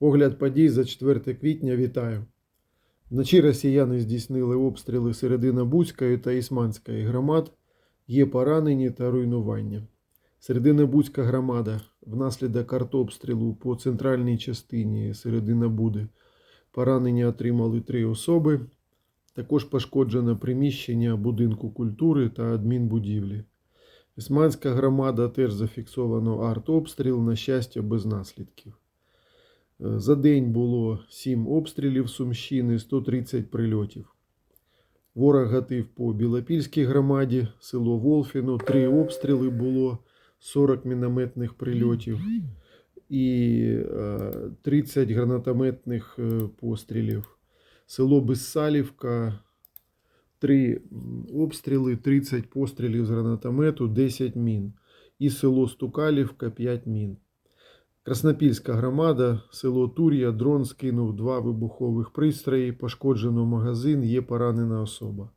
Огляд подій за 4 квітня вітаю. Вночі росіяни здійснили обстріли Серединобузької та Ісманської громад. Є поранені та руйнування. Серединобузька громада внаслідок артобстрілу по центральній частині Серединобуди. Поранення отримали три особи. Також пошкоджено приміщення будинку культури та адмінбудівлі. Ісманська громада теж зафіксовано артобстріл, на щастя, без наслідків. Е, За день було 7 обстрілів Сумщини, 130 прильотів. Ворог гатив по Білопільській громаді, село Волфіно, 3 обстріли було, 40 мінометних прильотів і е, 30 гранатометних е, пострілів. Село Безсалівка, 3 обстріли, 30 пострілів з гранатомету, 10 мін. І село Стукалівка, 5 мін. Краснопільська громада, село Тур'я, дрон скинув два вибухових пристрої, пошкоджено магазин, є поранена особа.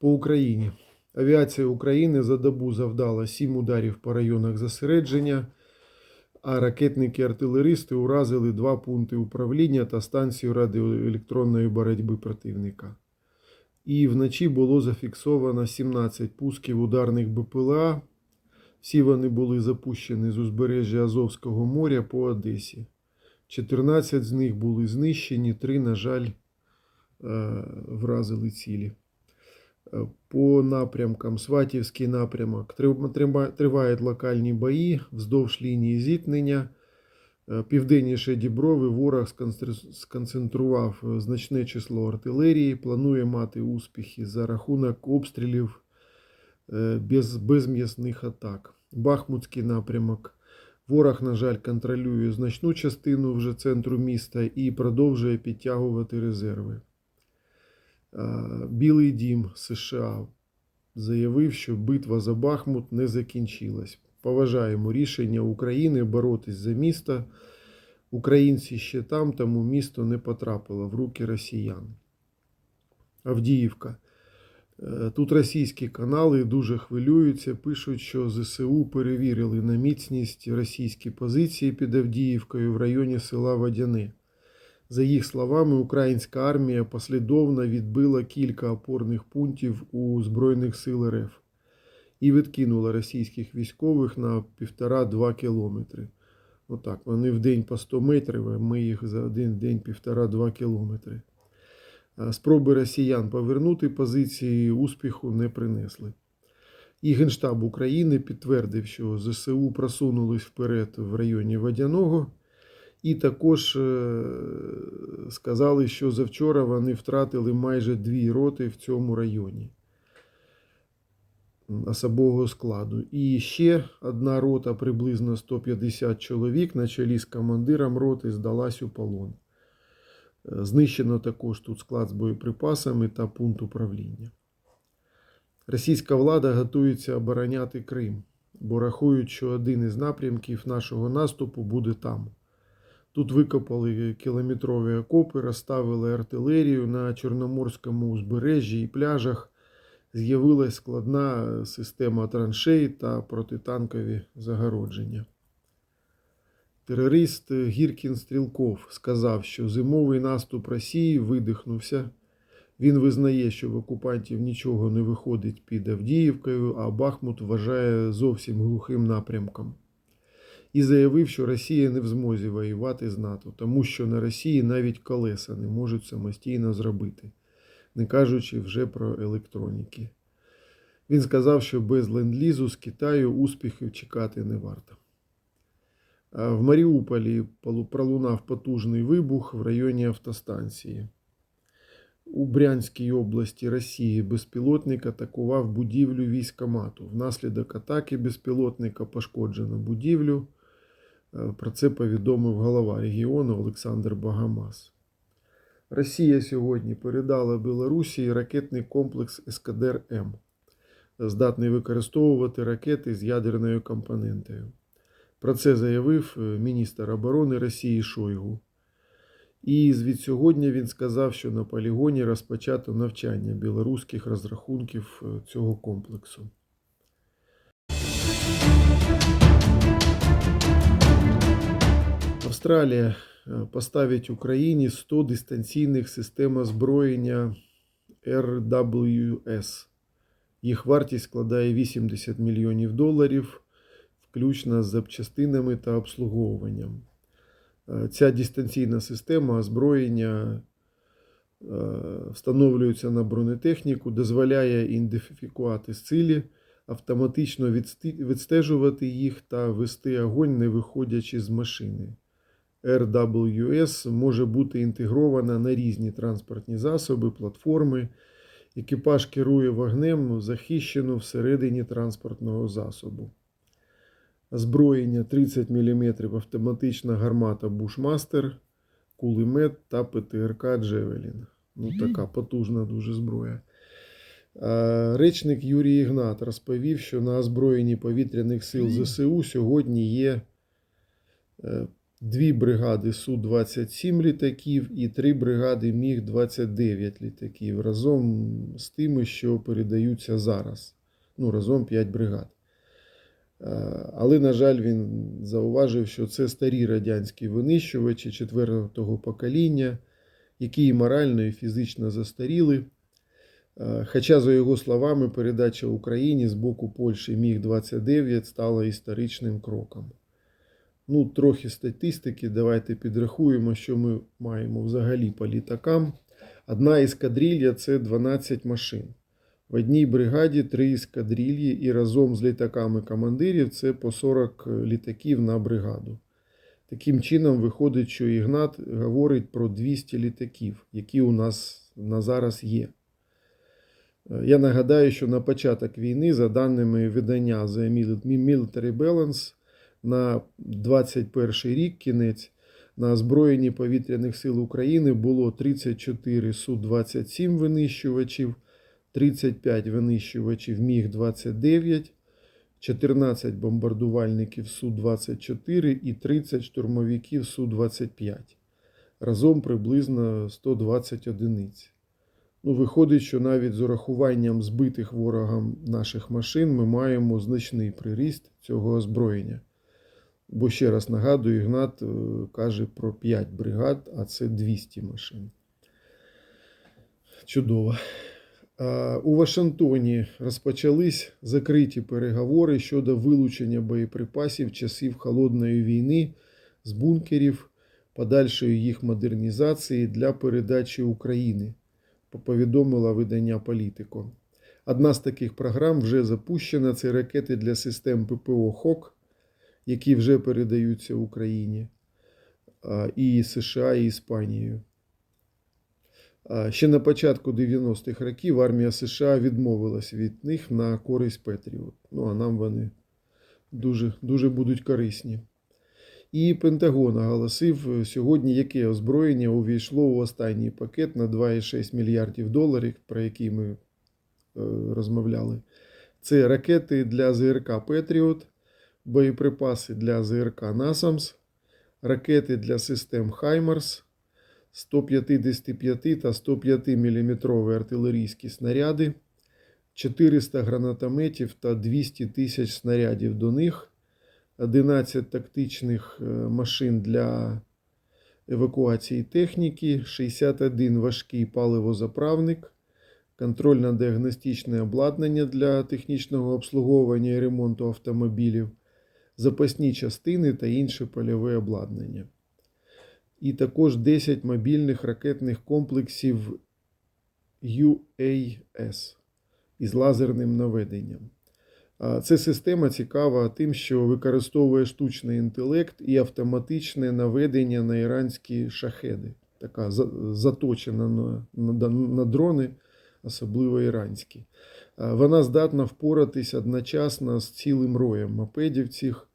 По Україні. Авіація України за добу завдала 7 ударів по районах зосередження, а ракетники-артилеристи уразили два пункти управління та станцію радіоелектронної боротьби противника. І вночі було зафіксовано 17 пусків ударних БПЛА. Всі вони були запущені з узбережжя Азовського моря по Одесі. 14 з них були знищені, 3, на жаль, е, вразили цілі. Е, По напрямкам Сватівський напрямок тривають локальні бої вздовж лінії зіткнення. Е, Південніше Діброви ворог сконцентрував е, значне число артилерії, планує мати успіхи за рахунок обстрілів е, без, без м'ясних атак. Бахмутський напрямок. Ворог, на жаль, контролює значну частину вже центру міста і продовжує підтягувати резерви. Білий дім США заявив, що битва за Бахмут не закінчилась. Поважаємо рішення України боротись за місто. Українці ще там, тому місто не потрапило в руки росіян. Авдіївка. Е, Тут російські канали дуже хвилюються, пишуть, що ЗСУ перевірили на міцність російські позиції під Авдіївкою в районі села Водяне. За їх словами, українська армія послідовно відбила кілька опорних пунктів у Збройних сил РФ і відкинула російських військових на 1,5-2 кілометри. Отак, вони в день по 100 метрів, а ми їх за один день 1,5-2 кілометри. Спроби росіян повернути позиції успіху не принесли. І Генштаб України підтвердив, що ЗСУ просунулись вперед в районі Водяного. І також е, сказали, що завчора вони втратили майже дві роти в цьому районі особового складу. І ще одна рота, приблизно 150 чоловік, на чолі з командиром роти здалась у полон. Е, Знищено також тут склад з боєприпасами та пункт управління. Російська влада готується обороняти Крим, бо рахують, що один із напрямків нашого наступу буде там. Тут викопали кілометрові окопи, розставили артилерію на Чорноморському узбережжі і пляжах. З'явилась складна система траншей та протитанкові загородження. Терорист Гіркін Стрілков сказав, що зимовий наступ Росії видихнувся. Він визнає, що в окупантів нічого не виходить під Авдіївкою, а Бахмут вважає зовсім глухим напрямком. І заявив, що Росія не в змозі воювати з НАТО, тому що на Росії навіть колеса не можуть самостійно зробити, не кажучи вже про електроніки. Він сказав, що без ленд-лізу з Китаю успіхів чекати не варто. В Маріуполі пролунав потужний вибух в районі автостанції. У Брянській області Росії безпілотник атакував будівлю військомату. Внаслідок атаки безпілотника пошкоджено будівлю. Е, Про це повідомив голова регіону Олександр Багамас. Росія сьогодні передала Білорусі ракетний комплекс ескадр М, здатний використовувати ракети з ядерною компонентою. Про це заявив е, міністр оборони Росії Шойгу. І звідсьогодні він сказав, що на полігоні розпочато навчання білоруських розрахунків е, цього комплексу. Австралія поставить Україні 100 дистанційних систем озброєння RWS. Їх вартість складає 80 мільйонів доларів, включно з запчастинами та обслуговуванням. Е, Ця дистанційна система озброєння е, встановлюється на бронетехніку, дозволяє ідентифікувати цілі, автоматично відстежувати їх та вести огонь, не виходячи з машини. RWS може бути інтегрована на різні транспортні засоби, платформи. Екіпаж керує вогнем, захищено всередині транспортного засобу. Озброєння 30 мм автоматична гармата Бушмастер, кулемет та ПТРК Джевелін. Ну, така потужна дуже зброя. Речник Юрій Ігнат розповів, що на озброєнні повітряних сил ЗСУ сьогодні є е, дві бригади Су-27 літаків і три бригади Міг-29 літаків разом з тими, що передаються зараз. Ну, разом 5 бригад. Е, Але, на жаль, він зауважив, що це старі радянські винищувачі четвертого покоління, які і морально і фізично застаріли. Е, Хоча, за його словами, передача Україні з боку Польщі Міг-29 стала історичним кроком. Ну, трохи статистики, давайте підрахуємо, що ми маємо взагалі по літакам. Одна ескадрилья – це 12 машин. В одній бригаді 3 ескадрильї і разом з літаками командирів це по 40 літаків на бригаду. Таким чином, виходить, що Ігнат говорить про 200 літаків, які у нас на зараз є. Е, Я нагадаю, що на початок війни, за даними видання The Military Balance, на 21 рік кінець на озброєнні повітряних сил України було 34 Су-27 винищувачів, 35 винищувачів Міг-29, 14 бомбардувальників Су-24 і 30 штурмовиків Су-25. Разом приблизно 120 одиниць. Ну, виходить, що навіть з урахуванням збитих ворогам наших машин ми маємо значний приріст цього озброєння. Бо ще раз нагадую, Ігнат е, каже про 5 бригад, а це 200 машин. Чудово. У Вашингтоні розпочались закриті переговори щодо вилучення боєприпасів часів холодної війни з бункерів, подальшої їх модернізації для передачі України, повідомила видання Політико. Одна з таких програм вже запущена: це ракети для систем ППО ХОК які вже передаються Україні, і США, і Іспанією. Ще на початку 90-х років армія США відмовилась від них на користь Петріот. Ну, а нам вони дуже, дуже будуть корисні. І Пентагон оголосив сьогодні, яке озброєння увійшло у останній пакет на 2,6 мільярдів доларів, про який ми е, розмовляли. Це ракети для ЗРК Петріот, боєприпаси для ЗРК Насамс, ракети для систем Хаймарс, 155 та 105 мм артилерійські снаряди, 400 гранатометів та 200 тисяч снарядів до них, 11 тактичних е, машин для евакуації техніки, 61 важкий паливозаправник, контрольно-діагностичне обладнання для технічного обслуговування і ремонту автомобілів, запасні частини та інше польове обладнання. І також 10 мобільних ракетних комплексів UAS із лазерним наведенням. Ця система цікава тим, що використовує штучний інтелект і автоматичне наведення на іранські шахеди. Така заточена на, на, на дрони, особливо іранські. А Вона здатна впоратись одночасно з цілим роєм мопедів цих.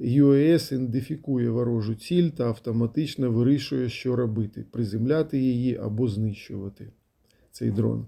UAS ідентифікує ворожу ціль та автоматично вирішує, що робити: приземляти її або знищувати цей дрон.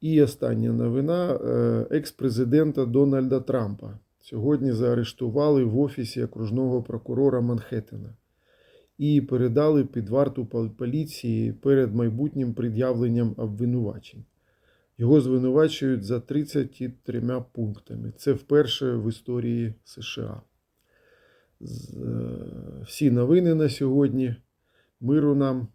І остання новина е, екс-президента Дональда Трампа. Сьогодні заарештували в офісі окружного прокурора Манхеттена і передали під варту поліції перед майбутнім пред'явленням обвинувачень. Його звинувачують за 33 пунктами. Це вперше в історії США. Е, Всі новини на сьогодні. Миру нам